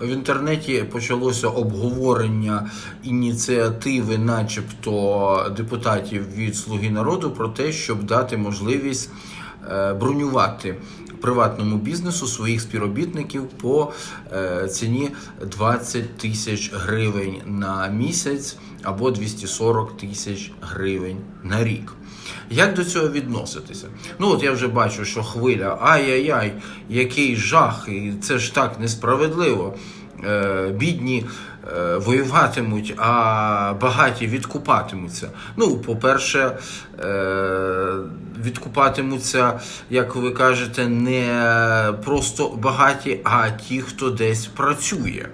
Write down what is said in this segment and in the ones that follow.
в інтернеті почалося обговорення ініціативи, начебто депутатів від Слуги народу, про те, щоб дати можливість е, бронювати приватному бізнесу своїх співробітників по е, ціні 20 тисяч гривень на місяць або 240 тисяч гривень на рік. Як до цього відноситися? Ну от я вже бачу, що хвиля ай-яй-яй, який жах, і це ж так несправедливо. Е, бідні е, воюватимуть, а багаті відкупатимуться. Ну, по-перше, е, відкупатимуться, як ви кажете, не просто багаті, а ті, хто десь працює.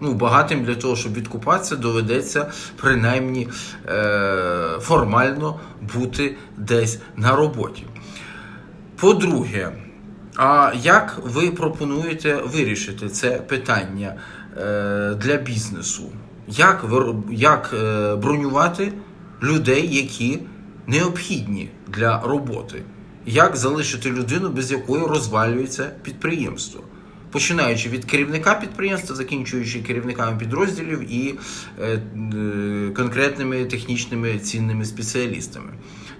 Ну, багатим для того, щоб відкупатися, доведеться принаймні формально бути десь на роботі. По-друге, а як ви пропонуєте вирішити це питання е, для бізнесу? Як, як е, бронювати людей, які необхідні для роботи? Як залишити людину, без якої розвалюється підприємство? Починаючи від керівника підприємства, закінчуючи керівниками підрозділів і е, е, конкретними технічними цінними спеціалістами.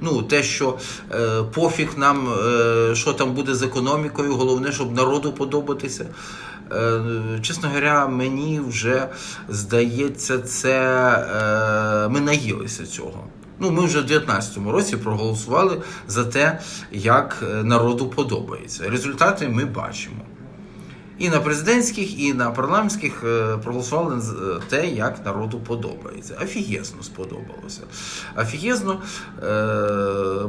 Ну, те, що е, пофіг нам, е, що там буде з економікою, головне, щоб народу подобатися. Е, чесно говоря, мені вже здається, це е, ми наїлися цього. Ну, ми вже в 2019 році проголосували за те, як е, народу подобається. Результати ми бачимо. І на президентських, і на парламентських е, проголосували за те, як народу подобається. Офігезно сподобалося. Офігезно е,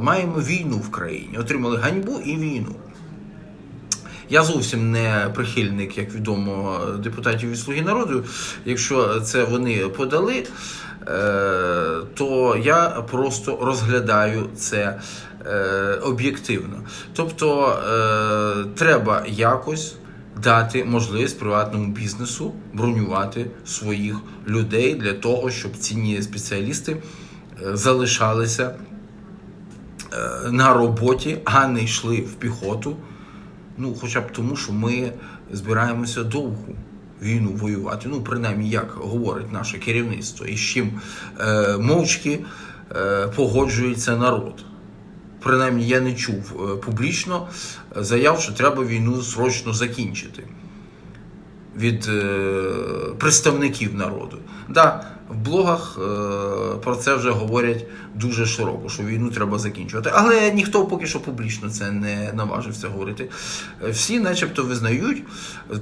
маємо війну в країні. Отримали ганьбу і війну. Я зовсім не прихильник, як відомо, депутатів від Слуги народу. Якщо це вони подали, е, то я просто розглядаю це е, об'єктивно. Тобто е, треба якось дати можливість приватному бізнесу бронювати своїх людей для того, щоб цінні спеціалісти е, залишалися е, на роботі, а не йшли в піхоту. Ну, хоча б тому, що ми збираємося довгу війну воювати. Ну, принаймні, як говорить наше керівництво, і з чим е, мовчки е, погоджується народ. Принаймні, я не чув е, публічно заяв, що треба війну срочно закінчити від е, представників народу. Да, в блогах е, про це вже говорять дуже широко, що війну треба закінчувати. Але ніхто поки що публічно це не наважився говорити. Всі, начебто, визнають,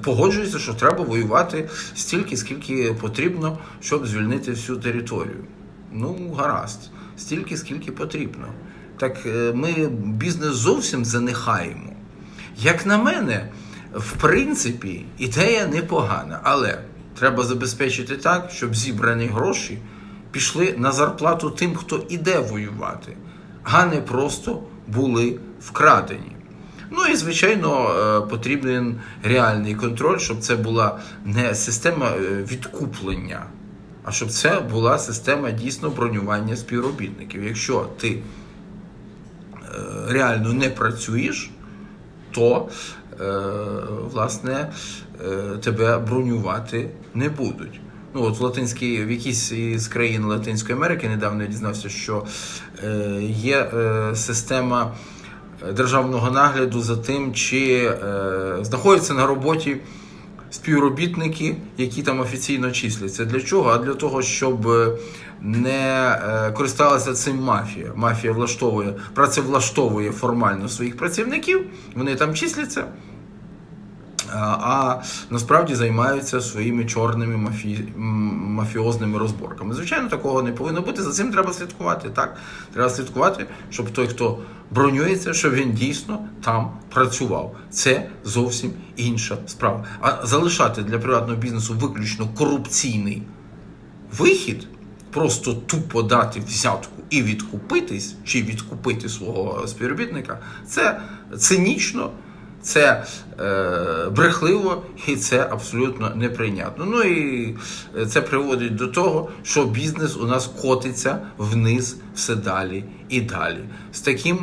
погоджуються, що треба воювати стільки, скільки потрібно, щоб звільнити всю територію. Ну, гаразд, стільки, скільки потрібно. Так е, ми бізнес зовсім занихаємо. Як на мене, в принципі, ідея непогана, але треба забезпечити так, щоб зібрані гроші пішли на зарплату тим, хто іде воювати, а не просто були вкрадені. Ну і звичайно е, потрібен реальний контроль, щоб це була не система е, відкуплення, а щоб це була система дійсно бронювання співробітників. Якщо ти реально не працюєш, то е, власне е, тебе бронювати не будуть. Ну от латинській, в якійсь із країн Латинської Америки недавно я дізнався, що е, є система державного нагляду за тим, чи знаходяться на роботі співробітники, які там офіційно числяться. Для чого? А для того, щоб не е, користалася цим мафія. Мафія влаштовує, працевлаштовує формально своїх працівників, вони там числяться. А, а насправді займаються своїми чорними мафі... мафіозними розборками. Звичайно, такого не повинно бути. За цим треба слідкувати. Так, треба слідкувати, щоб той, хто бронюється, щоб він дійсно там працював. Це зовсім інша справа. А залишати для приватного бізнесу виключно корупційний вихід, просто тупо дати взятку і відкупитись, чи відкупити свого співробітника, це цинічно Це е, брехливо і це абсолютно неприйнятно. Ну і це приводить до того, що бізнес у нас котиться вниз все далі і далі. З таким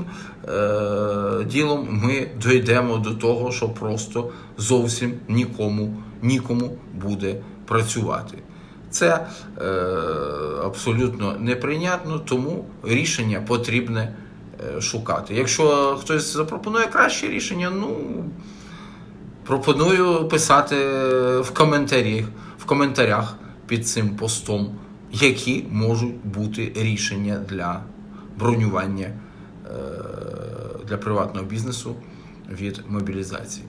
е, ділом ми дійдемо до того, що просто зовсім нікому нікому буде працювати. Це е, абсолютно неприйнятно, тому рішення потрібне е, шукати. Якщо хтось запропонує краще рішення, ну пропоную писати в коментарях, в коментарях під цим постом, які можуть бути рішення для бронювання е, для приватного бізнесу від мобілізації.